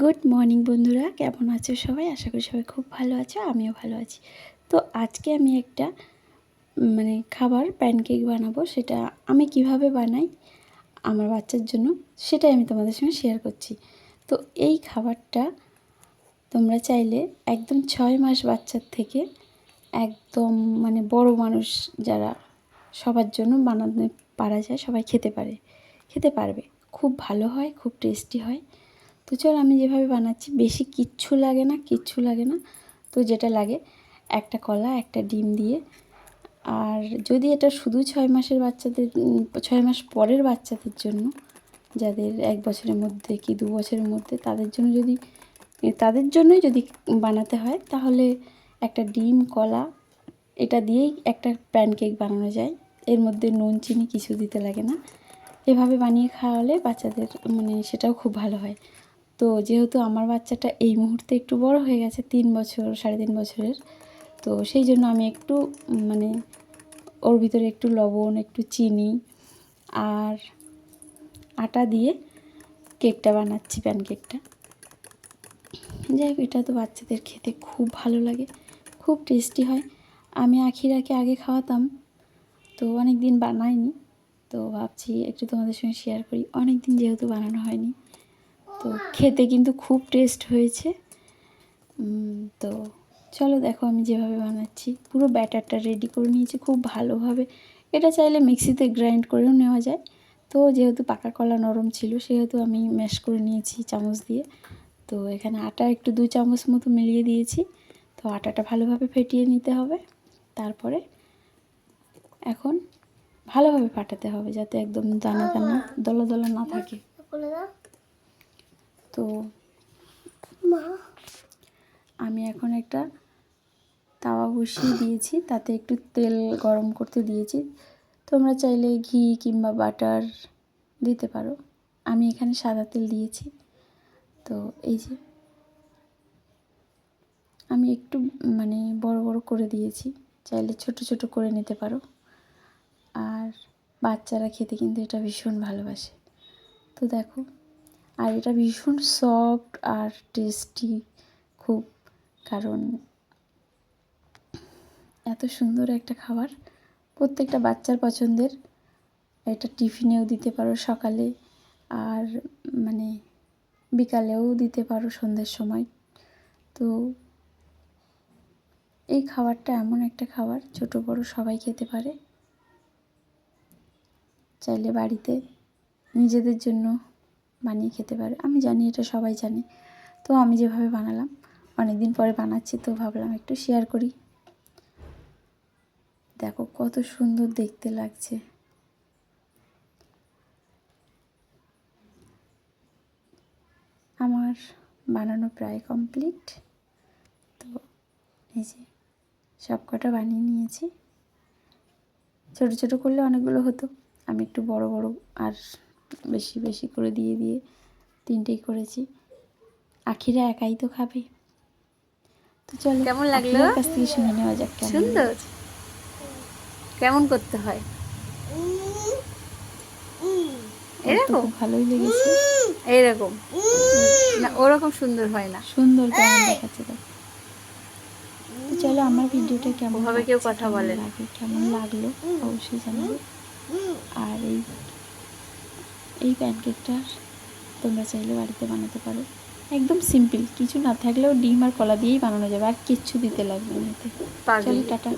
Good morning বন্ধুরা, কেমন আছো সবাই? আশা করি সবাই খুব ভালো আছো, আমিও ভালো আছি। তো আজকে আমি একটা মানে খাবার প্যানকেক বানাবো, সেটা আমি কীভাবে বানাই, আমার বাচ্চার জন্য, সেটাই আমি তোমাদের সঙ্গে শেয়ার করছি। তো এই খাবারটা তোমরা চাইলে একদম ছয় মাস বাচ্চার থেকে একদম মানে বড় মানুষ যারা সবার জন্য বানাতে পারা যায়, সবাই খেতে পারে, খেতে পারবে। খুব ভালো হয়, খুব টেস্টি হয়। তো চল আমি যেভাবে বানাচ্ছি, বেশি কিচ্ছু লাগে না, কিচ্ছু লাগে না। তো যেটা লাগে, একটা কলা, একটা ডিম দিয়ে। আর যদি এটা শুধু ছয় মাসের বাচ্চাদের ছয় মাস পরের বাচ্চাদের জন্য, যাদের এক বছরের মধ্যে কি দু বছরের মধ্যে, তাদের জন্য যদি, তাদের জন্যই যদি বানাতে হয়, তাহলে একটা ডিম, কলা, এটা দিয়েই একটা প্যানকেক বানানো যায়। এর মধ্যে নুন, চিনি কিছু দিতে লাগে না। এভাবে বানিয়ে খাওয়ালে বাচ্চাদের মানে সেটাও খুব ভালো হয়। তো যেহেতু আমার বাচ্চাটা এই মুহূর্তে একটু বড় হয়ে গেছে তিন বছর, সাড়ে তিন বছরের, তো সেই জন্য আমি একটু মানে ওর ভিতরে একটু লবণ, একটু চিনি আর আটা দিয়ে কেকটা বানাচ্ছি, প্যানকেকটা। যাই হোক, এটা তো বাচ্চাদের খেতে খুব ভালো লাগে, খুব টেস্টি হয়। আমি আখিরাকে আগে খাওয়াতাম, তো অনেক দিন বানাইনি, তো ভাবছি একটু তোমাদের সঙ্গে শেয়ার করি। অনেক দিন যেহেতু বানানো হয়নি তো খেতে কিন্তু খুব টেস্ট হয়েছে। তো চলো দেখো আমি যেভাবে বানাচ্ছি। পুরো ব্যাটারটা রেডি করে নিয়েছি খুব ভালোভাবে। এটা চাইলে মিক্সিতে গ্রাইন্ড করেও নেওয়া যায়। তো যেহেতু পাকা কলা নরম ছিল, সেহেতু আমি ম্যাশ করে নিয়েছি চামচ দিয়ে। তো এখানে আটা একটু দু চামচ মতো মিলিয়ে দিয়েছি। তো আটাটা ভালোভাবে ফেটিয়ে নিতে হবে। তারপরে এখন ভালোভাবে ফাটাতে হবে যাতে একদম দানা দানা, দলা দলা না থাকে। তো মা? আমি এখন একটা তাওয়া বসিয়ে দিয়েছি তাতে একটু তেল গরম করতে দিয়েছি। তোমরা চাইলে ঘি কিংবা বাটার দিতে পারো। আমি এখানে সাদা তেল দিয়েছি। তো এই যে আমি একটু মানে বড় বড় করে দিয়েছি চাইলে ছোট ছোট করে নিতে পারো। আর বাচ্চারা খেতে কিন্তু এটা ভীষণ ভালোবাসে। তো দেখো আর এটা ভীষণ সফট আর টেস্টি খুব, কারণ এত সুন্দর একটা খাবার। প্রত্যেকটা বাচ্চার পছন্দের। এটা টিফিনেও দিতে পারো সকালে আর মানে বিকালেও দিতে পারো সন্ধ্যের সময়। তো এই খাবারটা এমন একটা খাবার, ছোট বড় সবাই খেতে পারে। চাইলে বাড়িতে নিজেদের জন্য বানিয়ে খেতে পারে। আমি জানি এটা সবাই জানে। তো আমি যেভাবে বানালাম অনেক দিন পরে বানাচ্ছি তো ভাবলাম একটু শেয়ার করি। দেখো কত সুন্দর দেখতে লাগছে। আমার বানানো প্রায় কমপ্লিট তো এই যে সব কটা বানিয়ে নিয়েছি। ছোট ছোট করলে অনেকগুলো হতো। আমি একটু বড় বড় আর বেশি বেশি করে দিয়ে দিয়ে তিনটেই করেছি। আখিরা একাই তো খাবে। তো চলো কেমন লাগল? কাছ থেকে শুনে নেওয়া যাক কেমন সুন্দর। কেমন করতে হয়? এরকম? ভালোই লেগেছে। এইরকম না ওরকম সুন্দর হয় না। সুন্দর কেমন দেখাচ্ছে তো চলো আমার ভিডিওটা কেমন ওভাবে কেউ কথা বলে। লাগে কেমন লাগল অবশ্যই জানাবে। আর এই এই প্যানকেকটা তোমরা চাইলে বাড়িতে বানাতে পারো। একদম সিম্পল কিছু না থাকলেও ডিম আর কলা দিয়েই বানানো যাবে আর কিচ্ছু দিতে লাগবে না এতে। চলো টাটা।